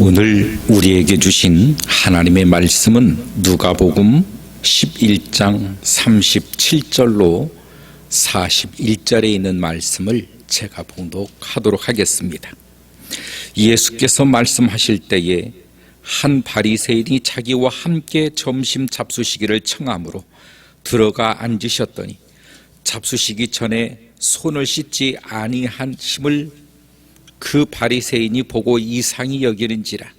오늘 우리에게 주신 하나님의 말씀은 누가복음 11장 37절로 41절에 있는 말씀을 제가 봉독하도록 하겠습니다. 예수께서 말씀하실 때에 한 바리새인이 자기와 함께 점심 잡수시기를 청함으로 들어가 앉으셨더니 잡수시기 전에 손을 씻지 아니한 힘을 그 바리새인이 보고 이상히 여기는지라.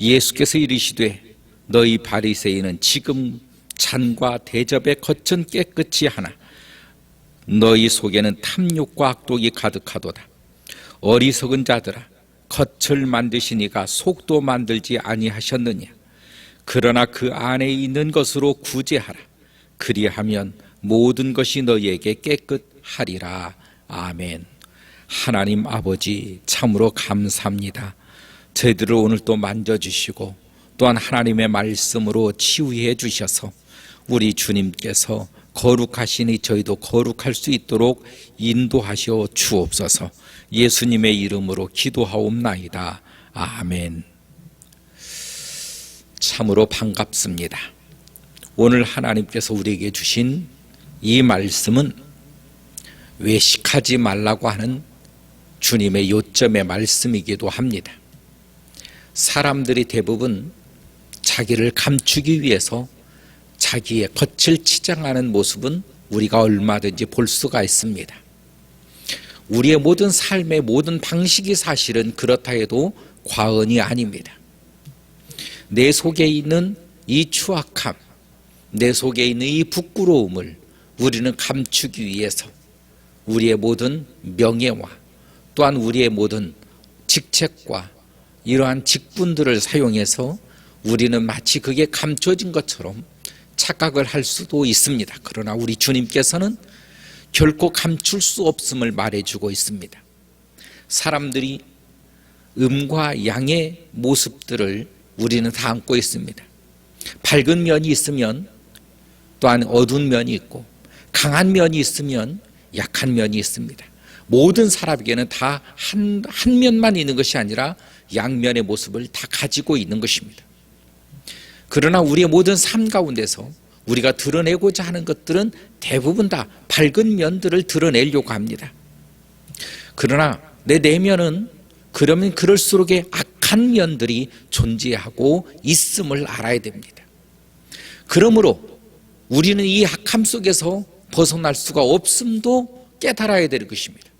예수께서 이르시되 너희 바리새인은 지금 잔과 대접에 겉은 깨끗이 하나. 너희 속에는 탐욕과 악독이 가득하도다. 어리석은 자들아 겉을 만드시니가 속도 만들지 아니하셨느냐? 그러나 그 안에 있는 것으로 구제하라. 그리하면 모든 것이 너희에게 깨끗하리라. 아멘 하나님 아버지 참으로 감사합니다. 저희들을 오늘 또 만져주시고 또한 하나님의 말씀으로 치유해 주셔서 우리 주님께서 거룩하시니 저희도 거룩할 수 있도록 인도하시어 주옵소서 예수님의 이름으로 기도하옵나이다. 아멘. 참으로 반갑습니다. 오늘 하나님께서 우리에게 주신 이 말씀은 외식하지 말라고 하는 주님의 요점의 말씀이기도 합니다. 사람들이 대부분 자기를 감추기 위해서 자기의 겉을 치장하는 모습은 우리가 얼마든지 볼 수가 있습니다. 우리의 모든 삶의 모든 방식이 사실은 그렇다 해도 과언이 아닙니다. 내 속에 있는 이 추악함, 내 속에 있는 이 부끄러움을 우리는 감추기 위해서 우리의 모든 명예와 또한 우리의 모든 직책과 이러한 직분들을 사용해서 우리는 마치 그게 감춰진 것처럼 착각을 할 수도 있습니다. 그러나 우리 주님께서는 결코 감출 수 없음을 말해주고 있습니다. 사람들이 음과 양의 모습들을 우리는 다 안고 있습니다. 밝은 면이 있으면 또한 어두운 면이 있고 강한 면이 있으면 약한 면이 있습니다. 모든 사람에게는 다 한, 한 면만 있는 것이 아니라 양면의 모습을 다 가지고 있는 것입니다. 그러나 우리의 모든 삶 가운데서 우리가 드러내고자 하는 것들은 대부분 다 밝은 면들을 드러내려고 합니다. 그러나 내 내면은 그러면 그럴수록의 악한 면들이 존재하고 있음을 알아야 됩니다. 그러므로 우리는 이 악함 속에서 벗어날 수가 없음도 깨달아야 될 것입니다.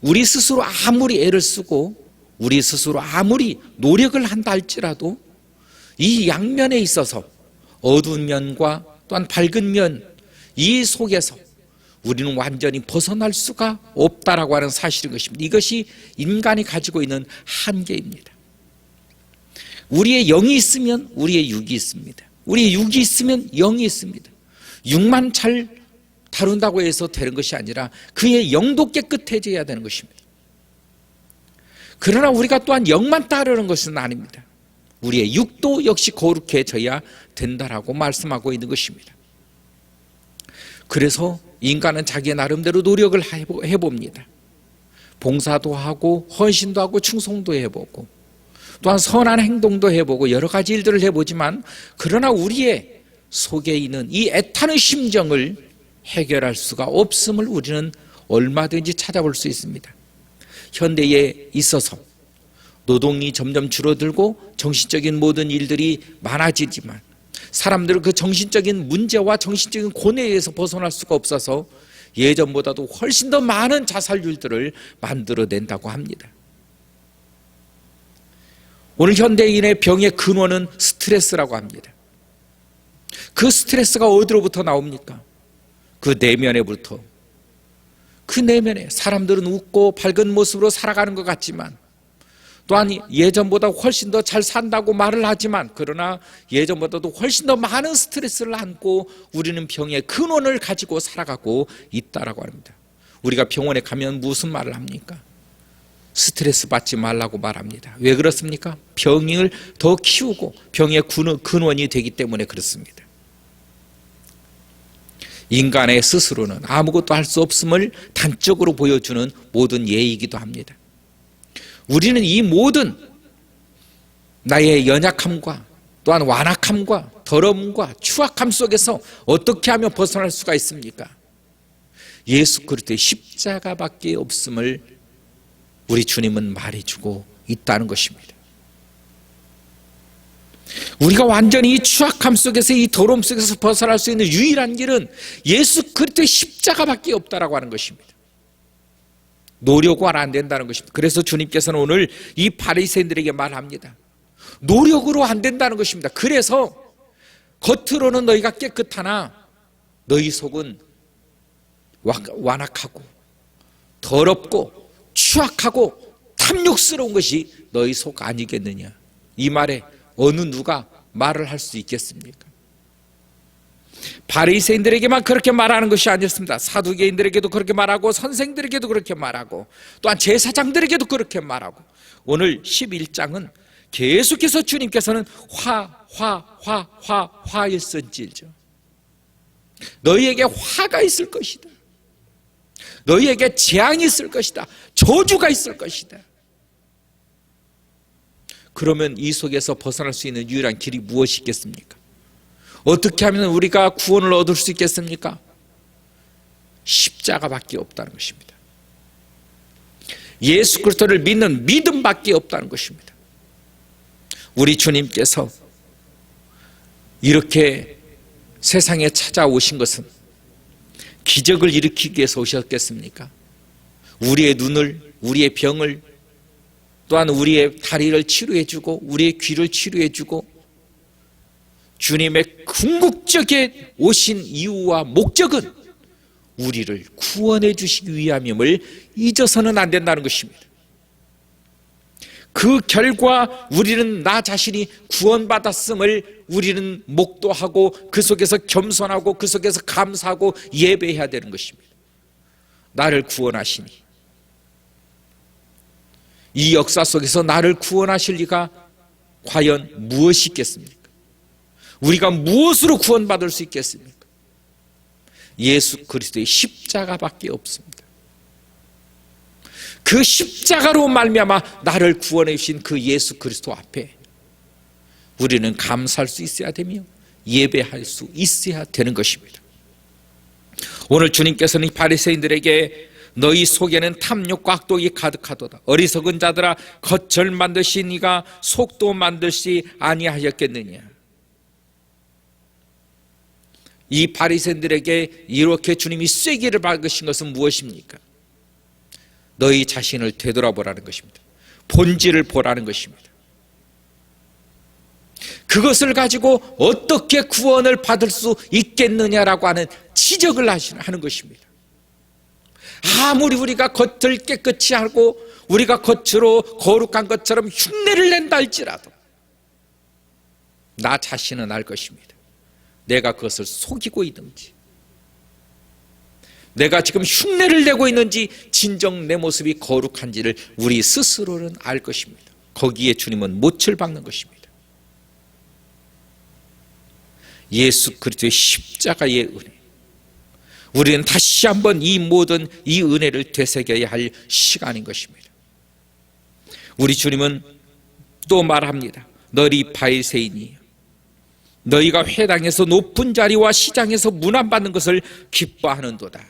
우리 스스로 아무리 애를 쓰고 우리 스스로 아무리 노력을 한다 할지라도 이 양면에 있어서 어두운 면과 또한 밝은 면 이 속에서 우리는 완전히 벗어날 수가 없다라고 하는 사실인 것입니다. 이것이 인간이 가지고 있는 한계입니다. 우리의 영이 있으면 우리의 육이 있습니다. 우리의 육이 있으면 영이 있습니다. 육만 잘 다룬다고 해서 되는 것이 아니라 그의 영도 깨끗해져야 되는 것입니다. 그러나 우리가 또한 영만 따르는 것은 아닙니다. 우리의 육도 역시 거룩해져야 된다라고 말씀하고 있는 것입니다. 그래서 인간은 자기 나름대로 노력을 해봅니다. 봉사도 하고 헌신도 하고 충성도 해보고 또한 선한 행동도 해보고 여러 가지 일들을 해보지만 그러나 우리의 속에 있는 이 애타는 심정을 해결할 수가 없음을 우리는 얼마든지 찾아볼 수 있습니다. 현대에 있어서 노동이 점점 줄어들고 정신적인 모든 일들이 많아지지만 사람들은 그 정신적인 문제와 정신적인 고뇌에서 벗어날 수가 없어서 예전보다도 훨씬 더 많은 자살률들을 만들어낸다고 합니다. 오늘 현대인의 병의 근원은 스트레스라고 합니다. 그 스트레스가 어디로부터 나옵니까? 그 내면에부터 그 내면에 사람들은 웃고 밝은 모습으로 살아가는 것 같지만 또한 예전보다 훨씬 더 잘 산다고 말을 하지만 그러나 예전보다도 훨씬 더 많은 스트레스를 안고 우리는 병의 근원을 가지고 살아가고 있다라고 합니다. 우리가 병원에 가면 무슨 말을 합니까? 스트레스 받지 말라고 말합니다. 왜 그렇습니까? 병을 더 키우고 병의 근원이 되기 때문에 그렇습니다. 인간의 스스로는 아무것도 할 수 없음을 단적으로 보여주는 모든 예이기도 합니다. 우리는 이 모든 나의 연약함과 또한 완악함과 더러움과 추악함 속에서 어떻게 하면 벗어날 수가 있습니까? 예수 그리스도의 십자가밖에 없음을 우리 주님은 말해주고 있다는 것입니다. 우리가 완전히 이 추악함 속에서 이 더러움 속에서 벗어날 수 있는 유일한 길은 예수 그리스도의 십자가밖에 없다라고 하는 것입니다. 노력으로 안 된다는 것입니다. 그래서 주님께서는 오늘 이 바리새인들에게 말합니다. 노력으로 안 된다는 것입니다. 그래서 겉으로는 너희가 깨끗하나 너희 속은 와- 완악하고 더럽고 추악하고 탐욕스러운 것이 너희 속 아니겠느냐. 이 말에 어느 누가 말을 할 수 있겠습니까? 바리새인들에게만 그렇게 말하는 것이 아니었습니다. 사두개인들에게도 그렇게 말하고 선생들에게도 그렇게 말하고 또한 제사장들에게도 그렇게 말하고 오늘 11장은 계속해서 주님께서는 화, 화, 화, 화, 화일선질죠. 너희에게 화가 있을 것이다. 너희에게 재앙이 있을 것이다. 저주가 있을 것이다. 그러면 이 속에서 벗어날 수 있는 유일한 길이 무엇이 있겠습니까? 어떻게 하면 우리가 구원을 얻을 수 있겠습니까? 십자가밖에 없다는 것입니다. 예수 그리스도를 믿는 믿음밖에 없다는 것입니다. 우리 주님께서 이렇게 세상에 찾아오신 것은 기적을 일으키기 위해서 오셨겠습니까? 우리의 눈을, 우리의 병을, 또한 우리의 다리를 치료해주고, 우리의 귀를 치료해주고, 주님의 궁극적에 오신 이유와 목적은 우리를 구원해 주시기 위함임을 잊어서는 안 된다는 것입니다. 그 결과 우리는 나 자신이 구원받았음을 우리는 목도하고 그 속에서 겸손하고 그 속에서 감사하고 예배해야 되는 것입니다. 나를 구원하시니 이 역사 속에서 나를 구원하실 리가 과연 무엇이 있겠습니까? 우리가 무엇으로 구원받을 수 있겠습니까? 예수 그리스도의 십자가밖에 없습니다. 그 십자가로 말미암아 나를 구원해 주신 그 예수 그리스도 앞에 우리는 감사할 수 있어야 되며 예배할 수 있어야 되는 것입니다. 오늘 주님께서는 바리새인들에게 너희 속에는 탐욕과 악독이 가득하도다. 어리석은 자들아 겉을 만드시 니가 속도 만드시 아니하였겠느냐. 이 바리새인들에게 이렇게 주님이 쐐기를 박으신 것은 무엇입니까? 너희 자신을 되돌아보라는 것입니다. 본질을 보라는 것입니다. 그것을 가지고 어떻게 구원을 받을 수 있겠느냐라고 하는 지적을 하는 것입니다. 아무리 우리가 겉을 깨끗이 하고 우리가 겉으로 거룩한 것처럼 흉내를 낸다 할지라도 나 자신은 알 것입니다. 내가 그것을 속이고 있는지 내가 지금 흉내를 내고 있는지 진정 내 모습이 거룩한지를 우리 스스로는 알 것입니다. 거기에 주님은 못을 박는 것입니다. 예수 그리스도의 십자가의 은혜. 우리는 다시 한번 이 모든 이 은혜를 되새겨야 할 시간인 것입니다. 우리 주님은 또 말합니다. 너희 바리새인이 너희가 회당에서 높은 자리와 시장에서 문안받는 것을 기뻐하는도다.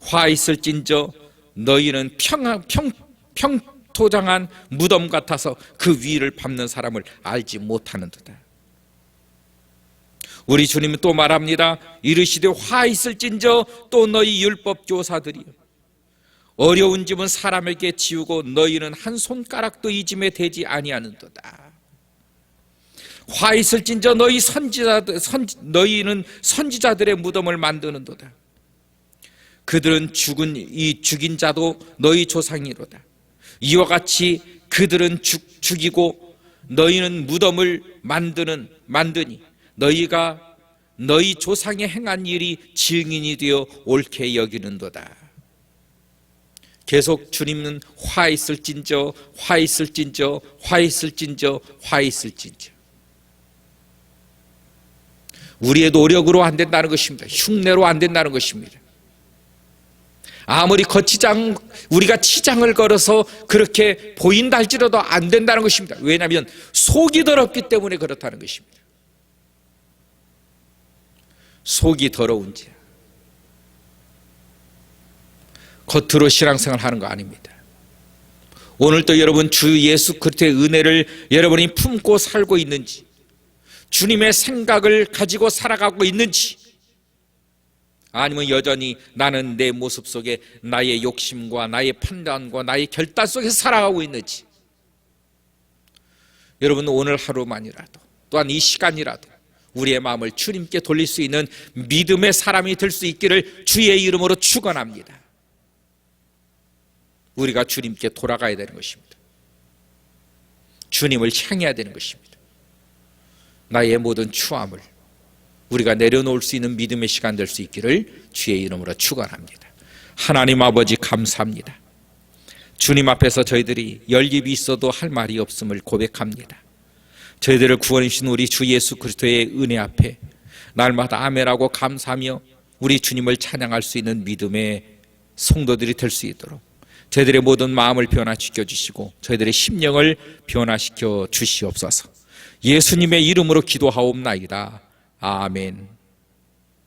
화 있을진저 너희는 평, 평, 평토장한 무덤 같아서 그 위를 밟는 사람을 알지 못하는도다. 우리 주님은 또 말합니다. 이르시되 화 있을진저 또 너희 율법 교사들이요. 어려운 집은 사람에게 지우고 너희는 한 손가락도 이 짐에 대지 아니하는도다. 화 있을진저 너희 선지자들 선 너희는 선지자들의 무덤을 만드는도다. 그들은 죽은 이 죽인 자도 너희 조상이로다. 이와 같이 그들은 죽, 죽이고 너희는 무덤을 만드는 만드니 너희가 너희 조상의 행한 일이 증인이 되어 옳게 여기는도다. 계속 주님은 화 있을진저 화 있을진저 화 있을진저 화 있을진저 우리의 노력으로 안 된다는 것입니다. 흉내로 안 된다는 것입니다. 아무리 거치장 우리가 치장을 걸어서 그렇게 보인다 할지라도 안 된다는 것입니다. 왜냐하면 속이 더럽기 때문에 그렇다는 것입니다. 속이 더러운지 겉으로 신앙생활 하는 거 아닙니다. 오늘도 여러분 주 예수 그리스도의 은혜를 여러분이 품고 살고 있는지 주님의 생각을 가지고 살아가고 있는지 아니면 여전히 나는 내 모습 속에 나의 욕심과 나의 판단과 나의 결단 속에서 살아가고 있는지 여러분 오늘 하루만이라도 또한 이 시간이라도 우리의 마음을 주님께 돌릴 수 있는 믿음의 사람이 될 수 있기를 주의 이름으로 축원합니다. 우리가 주님께 돌아가야 되는 것입니다. 주님을 향해야 되는 것입니다. 나의 모든 추함을 우리가 내려놓을 수 있는 믿음의 시간 될 수 있기를 주의 이름으로 축원합니다. 하나님 아버지 감사합니다. 주님 앞에서 저희들이 열립이 있어도 할 말이 없음을 고백합니다. 저희들을 구원해 주신 우리 주 예수 그리스도의 은혜 앞에 날마다 아멘하고 감사하며 우리 주님을 찬양할 수 있는 믿음의 성도들이 될 수 있도록 저희들의 모든 마음을 변화시켜 주시고 저희들의 심령을 변화시켜 주시옵소서. 예수님의 이름으로 기도하옵나이다. 아멘.